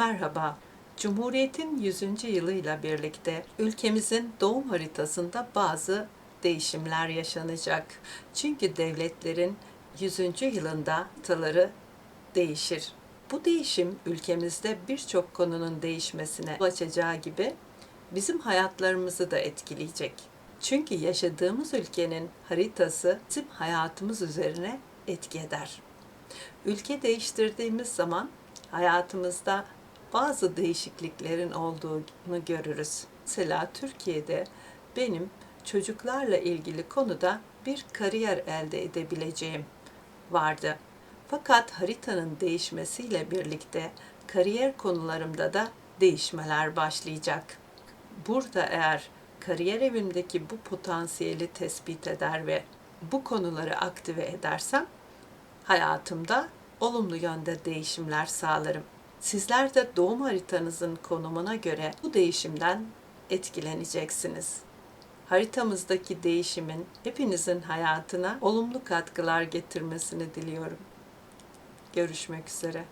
Merhaba. Cumhuriyet'in 100. yılıyla birlikte ülkemizin doğum haritasında bazı değişimler yaşanacak. Çünkü devletlerin 100. yılında taları değişir. Bu değişim ülkemizde birçok konunun değişmesine açacağı gibi bizim hayatlarımızı da etkileyecek. Çünkü yaşadığımız ülkenin haritası bizim hayatımız üzerine etki eder. Ülke değiştirdiğimiz zaman hayatımızda bazı değişikliklerin olduğunu görürüz. Mesela Türkiye'de benim çocuklarla ilgili konuda bir kariyer elde edebileceğim vardı. Fakat haritanın değişmesiyle birlikte kariyer konularımda da değişmeler başlayacak. Burada eğer kariyer evimdeki bu potansiyeli tespit eder ve bu konuları aktive edersem hayatımda olumlu yönde değişimler sağlarım. Sizler de doğum haritanızın konumuna göre bu değişimden etkileneceksiniz. Haritamızdaki değişimin hepinizin hayatına olumlu katkılar getirmesini diliyorum. Görüşmek üzere.